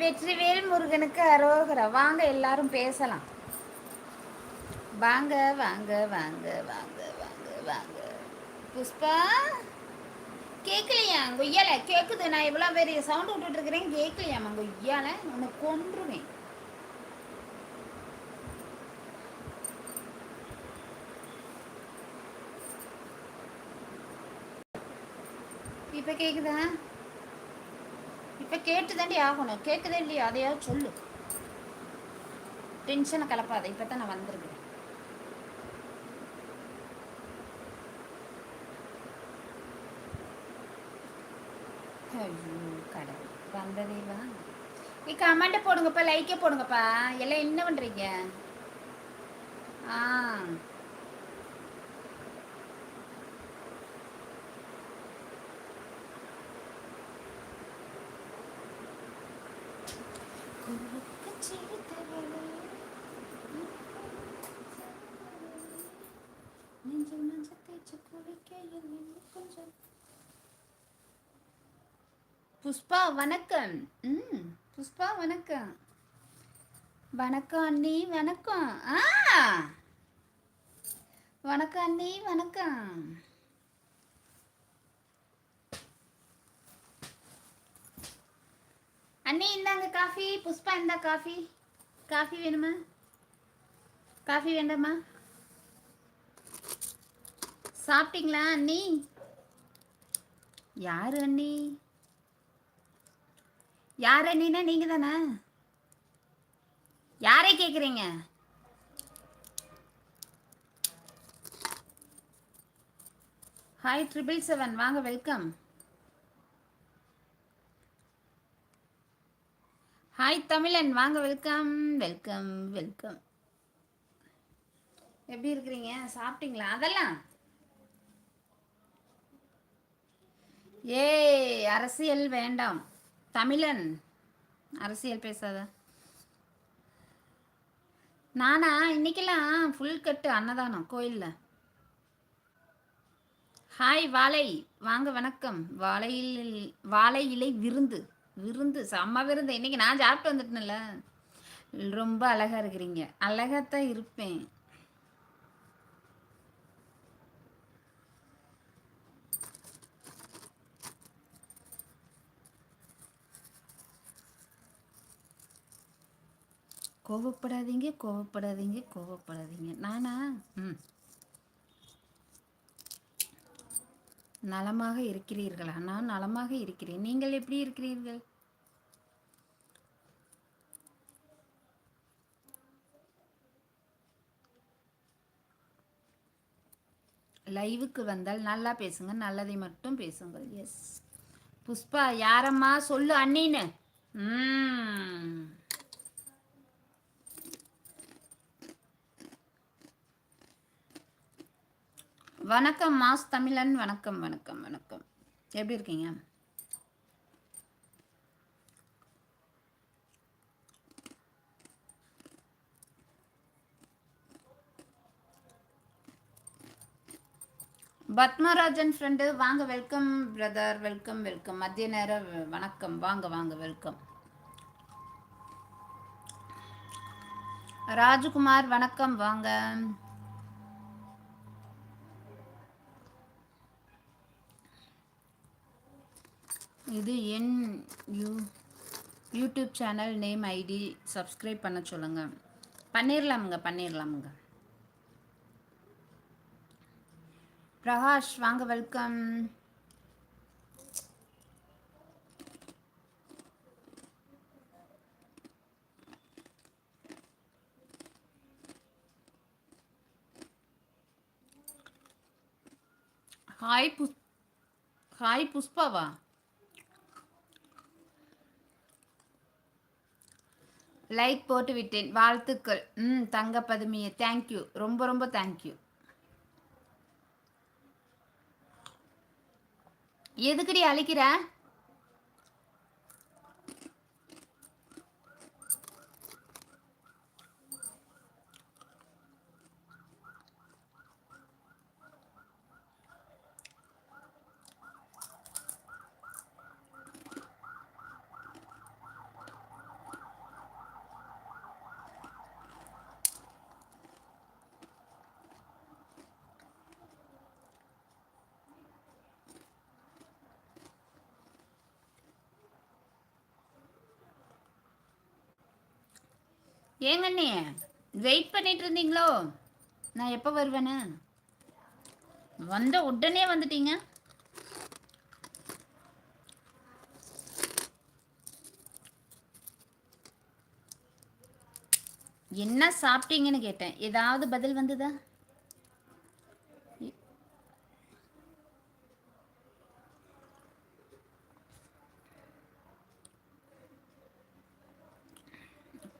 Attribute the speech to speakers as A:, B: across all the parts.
A: வெற்றிவேல் முருகனுக்கு அரோகரா வாங்க எல்லாரும் பேசலாம். வாங்க வாங்க வாங்க வாங்க வாங்க வாங்க. புஷ்பா கேட்கலையா கொய்யால கேட்குது நான் இவ்வளோ பெரிய சவுண்ட் விட்டுட்டு இருக்கிறேன் கேட்கலையாம்மா கொய்யால உன்னை கொன்றுவேன். இப்போ கேட்குதா இப்போ கேட்டு தாண்டி ஆகணும். கேட்குதா இல்லையா அதையாவது சொல்லு. டென்ஷனை கலப்பாத. இப்போ தான் நான் வந்திருக்கிறேன். ஐயோ கடவுள். வந்ததே நீ கமெண்ட் போடுங்கப்பா. லைக்கே போடுங்கப்பா. எல்லாம் என்ன பண்ணுறீங்க ஆ. புஷ்பா வணக்கம் ம் புஷ்பா வணக்கம் வணக்கம் அண்ணி வணக்கம் ஆ வணக்கம் அண்ணி வணக்கம் அண்ணி இந்தாங்க காஃபி. புஷ்பா இந்தா காஃபி. காஃபி வேணுமா? காஃபி வேண்டாமா? சாப்பிட்டீங்களா அண்ணி? யார் அண்ணி? யார் அண்ணினா நீங்கள் தானே? யாரை கேட்குறீங்க ஹாய் ட்ரிபிள் செவன் வாங்க வெல்கம் ஹாய் தமிழன். வாங்க வெல்கம் வெல்கம் வெல்கம் எப்படி இருக்கிறீங்க? சாப்பிட்டீங்களா? அதெல்லாம். ஏய் அரசியல் வேண்டாம். தமிழன். அரசியல் பேசாத. நானா இன்னைக்கெல்லாம் ஃபுல் கட்டு அன்னதானம் கோயிலில். ஹாய் வாழை. வாங்க வணக்கம். வாழையில் வாழை இலை விருந்து. விருந்து செம்ம விருந்து. இன்னைக்கு நான் சாப்பிட்டு வந்துட்டேன்ல. ரொம்ப அழகா இருக்கிறீங்க. அழகாத்தான் இருப்பேன். கோவப்படாதீங்க கோவப்படாதீங்க கோவப்படாதீங்க. நானா? ம். நலமாக இருக்கிறீர்களா? நான் நலமாக இருக்கிறேன். நீங்கள் எப்படி இருக்கிறீர்கள்? லைவுக்கு வந்தால் நல்லா பேசுங்க. நல்லதை மட்டும் பேசுங்கள். எஸ் புஷ்பா யாரம்மா? சொல்லு அண்ணின்னு. ம். வணக்கம் மாஸ் தமிழன். வணக்கம் வணக்கம் வணக்கம். எப்படி இருக்கீங்க? பத்மராஜன் ஃப்ரெண்டு வாங்க வெல்கம் பிரதர் வெல்கம் வெல்கம் மதிய நேர வணக்கம். வாங்க வாங்க வெல்கம் ராஜகுமார் வணக்கம். வாங்க. இது என் you YouTube channel name ID. Subscribe பண்ண சொல்லுங்க. பண்ணிடலாமுங்க பண்ணிடலாமுங்க பிரகாஷ் வாங்க வெல்கம். ஹாய் புஷ் ஹாய் புஷ்பாவா? லைக் போட்டு விட்டேன். வாழ்த்துக்கள். ம் தங்க பதுமையே தேங்க்யூ ரொம்ப ரொம்ப தேங்க்யூ எதுக்குடி அழிக்கிற? ஏங்கண்ணே வெயிட் பண்ணிட்டு இருந்தீங்களோ? நான் எப்போ வருவேன்னு? வந்த உடனே வந்துட்டீங்க. என்ன சாப்பிட்டீங்கன்னு கேட்டேன். ஏதாவது பதில் வந்துதா?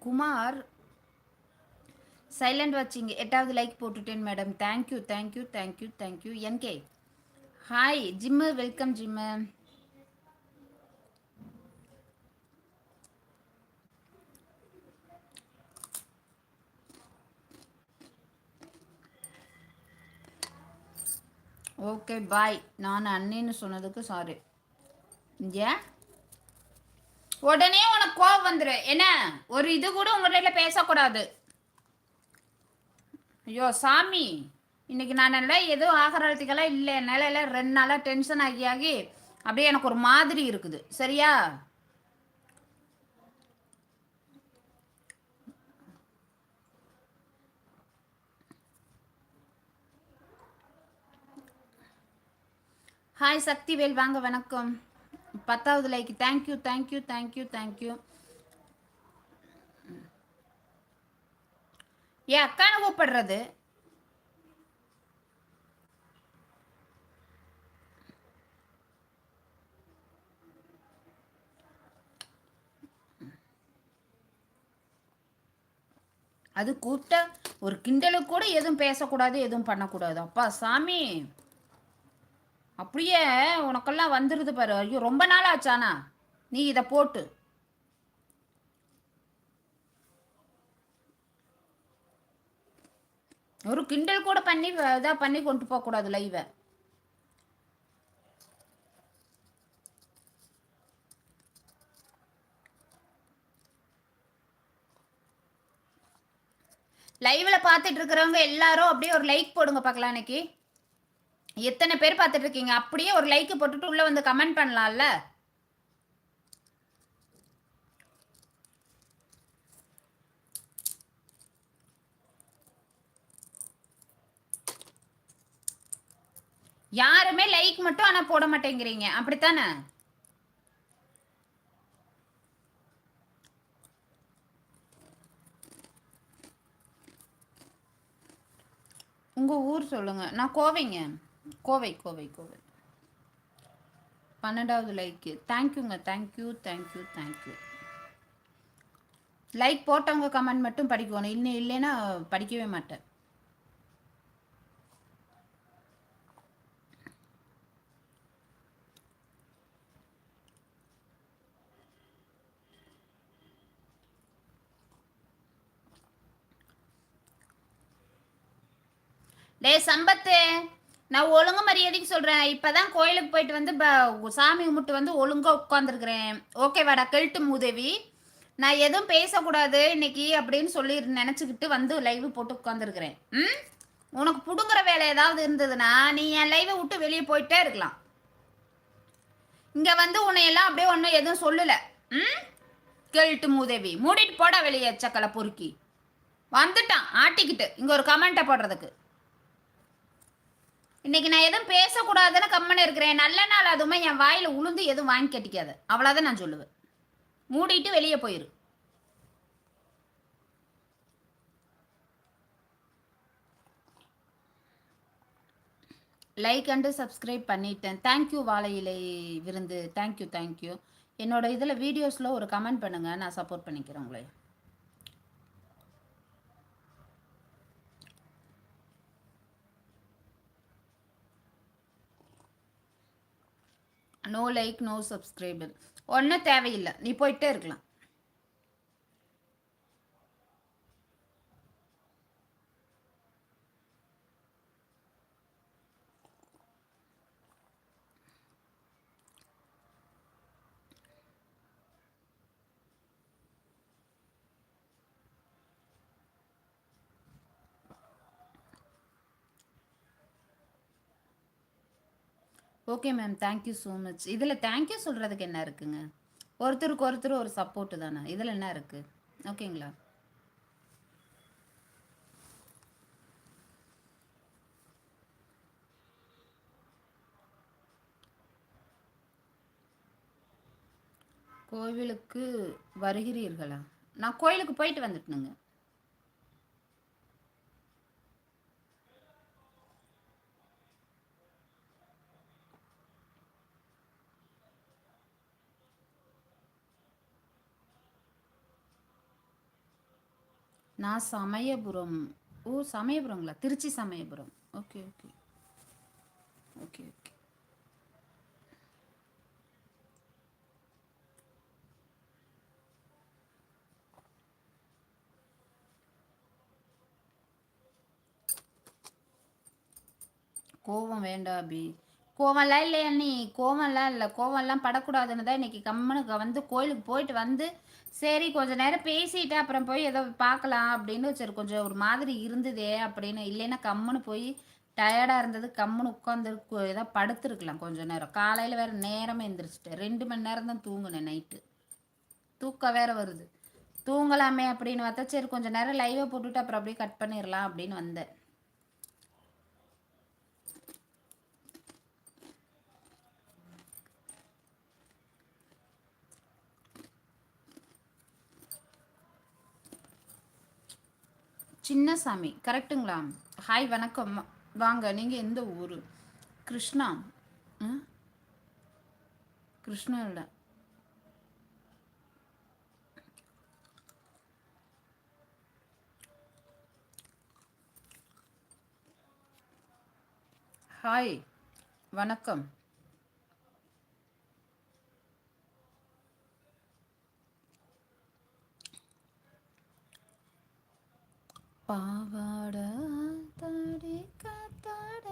A: குமார் சைலண்ட் வாட்சிங் எட்டாவது லைக் போட்டுட்டேன் madam thank you thank you thank you thank you என்கே hi Jim welcome Jim okay bye நான் அண்ணேன்னு சொன்னதுக்கு சாரி ஏன்? உடனே கோவம் வந்துரு. என்ன? ஒரு இது கூட உங்கள்கிட்ட பேசக்கூடாது. ஐயோ சாமி. இன்னைக்கு நான் எல்லாம் எதுவும் ஆகிறதுக்கெல்லாம் இல்லை. என்னால் எல்லாம் ரெண்டு நாளாக டென்ஷன் ஆகி ஆகி அப்படியே எனக்கு ஒரு மாதிரி இருக்குது. சரியா? ஹாய் சக்திவேல். வாங்க வணக்கம். பத்தாவது like thank you thank you thank you thank you ஏன் அக்கான கூப்பிடுறது. அது கூப்பிட்ட ஒரு கிண்டலுக்கு கூட எதுவும் பேசக்கூடாது எதுவும் பண்ணக்கூடாது. அப்பா சாமி. அப்படியே உனக்கெல்லாம் வந்துடுது பாரு. ஐயோ ரொம்ப நாள் ஆச்சானா நீ இதை போட்டு. ஒரு கிண்டல் கூட பண்ணி இதாக பண்ணி கொண்டு போகக்கூடாது லைவை லைவ்ல பார்த்துட்டு இருக்கிறவங்க எல்லாரும் அப்படியே ஒரு லைக் போடுங்க பார்க்கலாம் இன்னைக்கு. எத்தனை பேர் பார்த்துட்டு இருக்கீங்க? அப்படியே ஒரு லைக் போட்டுட்டு உள்ள வந்து கமெண்ட் பண்ணலாம்ல. யாருமே லைக் மட்டும் ஆனா போட மாட்டேங்கிறீங்க. அப்படித்தானே? உங்க ஊர் சொல்லுங்க. நான் கோவைங்க. கோவை கோவை கோவை. பன்னெண்டாவது லைக்கு தேங்க்யூங்க thank you thank you thank you like போட்டவங்க கமெண்ட் மட்டும் படிக்கணும். இன்னும் இல்லைன்னா படிக்கவே மாட்டேன். டே சம்பத்து நான் ஒழுங்கு மரியாதைக்கு சொல்கிறேன் இப்போ தான் கோயிலுக்கு போயிட்டு வந்து சாமி கும்பிட்டு வந்து ஒழுங்காக உட்காந்துருக்குறேன் ஓகேவாடா கெல்ட்டு மூதேவி. நான் எதுவும் பேசக்கூடாது இன்னைக்கு அப்படின்னு சொல்லி நினச்சிக்கிட்டு வந்து லைவ் போட்டு உட்காந்துருக்குறேன் ம்? உனக்கு பிடுங்குற வேலை ஏதாவது இருந்ததுன்னா நீ என் லைவை விட்டு வெளியே போயிட்டே இருக்கலாம். இங்கே வந்து உன்னையெல்லாம் அப்படியே ஒன்றும் எதுவும் சொல்லலை. ம்? கெல்ட்டு மூதேவி. மூடிட்டு போட வெளியே சக்கலை பொறுக்கி. வந்துட்டான் ஆட்டிக்கிட்டு. இங்கே ஒரு கமெண்ட்டை போடுறதுக்கு. இன்னைக்கு நான் எதுவும் பேசக்கூடாதுன்னு கம்மன் இருக்கிறேன். நல்ல நாள் அதுவுமே என் வாயில் உளுந்து எதுவும் வாங்கி கட்டிக்காது. அவ்வளோதான் நான் சொல்லுவேன். மூடிட்டு வெளியே போயிரு. லைக் அண்டு சப்ஸ்கிரைப் பண்ணிட்டேன். தேங்க்யூ வாழை இலை விருந்து. தேங்க்யூ தேங்க்யூ என்னோட இதில் வீடியோஸில் ஒரு கமெண்ட் பண்ணுங்கள் நான் சப்போர்ட் பண்ணிக்கிறேன் உங்களை. நோ லைக் நோ சப்ஸ்கிரைபர் ஒன்றும் தேவையில்லை. நீ போயிட்டே இருக்கலாம். Okay ma'am thank you so much இதில் தேங்க்யூ சொல்கிறதுக்கு என்ன இருக்குங்க? ஒருத்தருக்கு ஒருத்தர் ஒரு சப்போர்ட்டு தானே? இதில் என்ன இருக்குது ஓகேங்களா கோவிலுக்கு வருகிறீர்களா? நான் கோயிலுக்கு போயிட்டு வந்துட்டேனுங்க. நான் சமயபுரம். ஓ சமயபுரங்களா? Trichy Samayapuram. Okay okay. Okay okay. கோவம் வேண்டாம் அபி. கோவம்லாம் இல்லை அண்ணி? கோவம்லாம் இல்லை. கோவம்லாம் படக்கூடாதுன்னு தான் இன்னைக்கு கம்மனுக்கு வந்து கோயிலுக்கு போயிட்டு வந்து சரி கொஞ்ச நேரம் பேசிட்டு அப்புறம் போய் ஏதோ பார்க்கலாம் அப்படின்னு சரி கொஞ்சம் ஒரு மாதிரி இருந்ததே அப்படின்னு. இல்லைன்னா கம்முன்னு போய் டயர்டாக இருந்தது கம்முன்னு உட்காந்து ஏதோ படுத்துருக்கலாம் கொஞ்சம் நேரம். காலையில் வேறு நேரமே எழுந்திரிச்சிட்டேன் ரெண்டு மணி நேரம் தான் தூங்கினேன் நைட்டு. தூக்கம் வேற வருது. தூங்கலாமே அப்படின்னு பார்த்தா சரி கொஞ்சம் நேரம் லைவை போட்டுட்டு அப்புறம் அப்படியே கட் பண்ணிடலாம் அப்படின்னு வந்தேன். சின்னசாமி கரெக்டுங்களா? ஹாய் வணக்கம். வாங்க நீங்கள் எந்த ஊர்? கிருஷ்ணா? கிருஷ்ணா இல்லை. ஹாய் வணக்கம். பாவாட தடி கத்தட.